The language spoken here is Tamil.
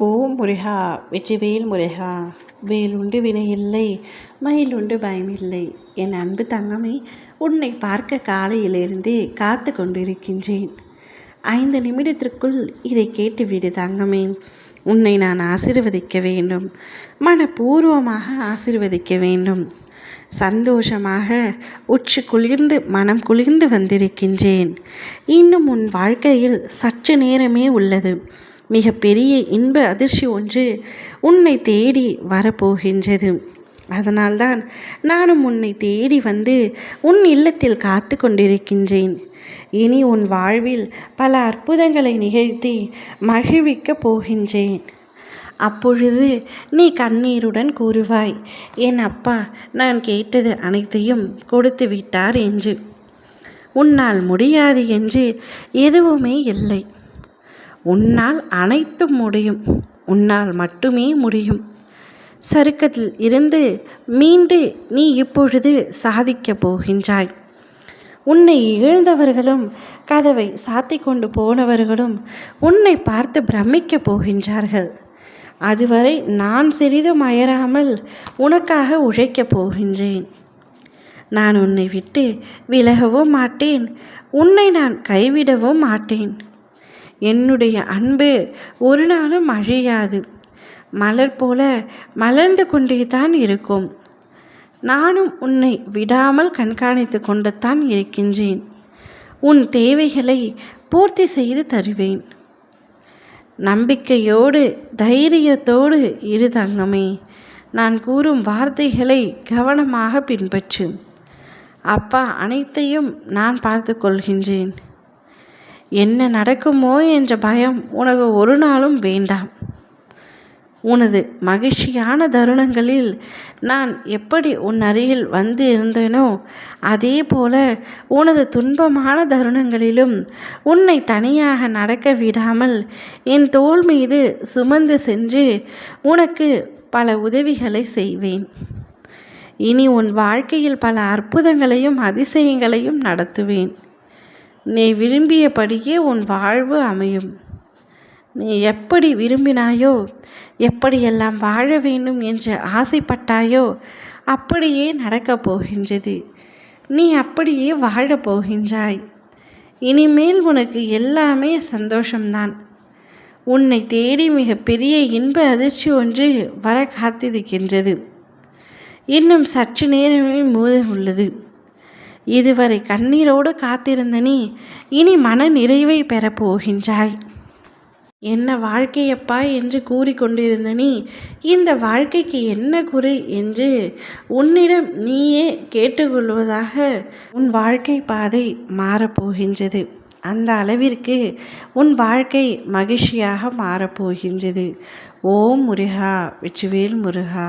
ஓ முருகா வெற்றிவேல் முருகா வேலுண்டு வினையில்லை மயிலுண்டு பயமில்லை. என் அன்பு தங்கமே உன்னை பார்க்க காலையிலிருந்தே காத்து கொண்டிருக்கின்றேன். ஐந்து நிமிடத்திற்குள் இதை கேட்டுவிடு தங்கமே. உன்னை நான் ஆசிர்வதிக்க வேண்டும். மனப்பூர்வமாக ஆசிர்வதிக்க வேண்டும். சந்தோஷமாக உச்சி குளிர்ந்து மனம் குளிர்ந்து வந்திருக்கின்றேன். இன்னும் உன் வாழ்க்கையில் சற்று நேரமே உள்ளது. மிக பெரிய இன்ப அதிர்ச்சி ஒன்று உன்னை தேடி வரப்போகின்றது. அதனால்தான் நானும் உன்னை தேடி வந்து உன் இல்லத்தில் காத்து கொண்டிருக்கின்றேன். இனி உன் வாழ்வில் பல அற்புதங்களை நிகழ்த்தி மகிழ்விக்கப் போகின்றேன். அப்பொழுது நீ கண்ணீருடன் கூறுவாய் என் அப்பா நான் கேட்டது அனைத்தையும் கொடுத்து விட்டார் என்று. உன்னால் முடியாது என்று எதுவுமே இல்லை. உன்னால் அனைத்தும் முடியும். உன்னால் மட்டுமே முடியும். சருக்கத்தில் இருந்து மீண்டு நீ இப்பொழுது சாதிக்கப் போகின்றாய். உன்னை இழந்தவர்களும் கதவை சாத்தி கொண்டு போனவர்களும் உன்னை பார்த்து பிரமிக்கப் போகின்றார்கள். அதுவரை நான் சிறிதும் அயராமல் உனக்காக உழைக்கப் போகின்றேன். நான் உன்னை விட்டு விலகவும் மாட்டேன். உன்னை நான் கைவிடவும் மாட்டேன். என்னுடைய அன்பு ஒரு நாளும் அழியாது. மலர் போல மலர்ந்து கொண்டே தான் இருக்கும். நானும் உன்னை விடாமல் கண்காணித்து கொண்டுத்தான் இருக்கின்றேன். உன் தேவைகளை பூர்த்தி செய்து தருவேன். நம்பிக்கையோடு தைரியத்தோடு இரு தங்கமே. நான் கூறும் வார்த்தைகளை கவனமாக பின்பற்று. அப்பா அனைத்தையும் நான் பார்த்து கொள்கின்றேன். என்ன நடக்குமோ என்ற பயம் உனக்கு ஒரு நாளும் வேண்டாம். உனது மகிழ்ச்சியான தருணங்களில் நான் எப்படி உன் அருகில் வந்து இருந்தேனோ அதே போல உனது துன்பமான தருணங்களிலும் உன்னை தனியாக நடக்க விடாமல் என் தோல் மீது சுமந்து சென்று உனக்கு பல உதவிகளை செய்வேன். இனி உன் வாழ்க்கையில் பல அற்புதங்களையும் அதிசயங்களையும் நடத்துவேன். நீ விரும்பியபடியே உன் வாழ்வு அமையும். நீ எப்படி விரும்பினாயோ எப்படியெல்லாம் வாழ வேண்டும் என்று ஆசைப்பட்டாயோ அப்படியே நடக்கப் போகின்றது. நீ அப்படியே வாழப் போகின்றாய். இனிமேல் உனக்கு எல்லாமே சந்தோஷம்தான். உன்னை தேடி மிக பெரிய இன்ப அதிர்ச்சி ஒன்று வர காத்திருக்கின்றது. இன்னும் சற்று நேரமே மோதம் உள்ளது. இதுவரை கண்ணீரோடு காத்திருந்த நீ இனி மன நிறைவை பெறப் போகின்றாய். என்ன வாழ்க்கையப்பா என்று கூறிக்கொண்டிருந்த நீ இந்த வாழ்க்கைக்கு என்ன குறை என்று உன்னிடம் நீயே கேட்டுக்கொள்வதாக உன் வாழ்க்கை பாதை மாறப்போகின்றது அந்த அளவிற்கு உன் வாழ்க்கை மகிழ்ச்சியாக மாறப்போகின்றது ஓம் முருகா வெற்றிவேல் முருகா.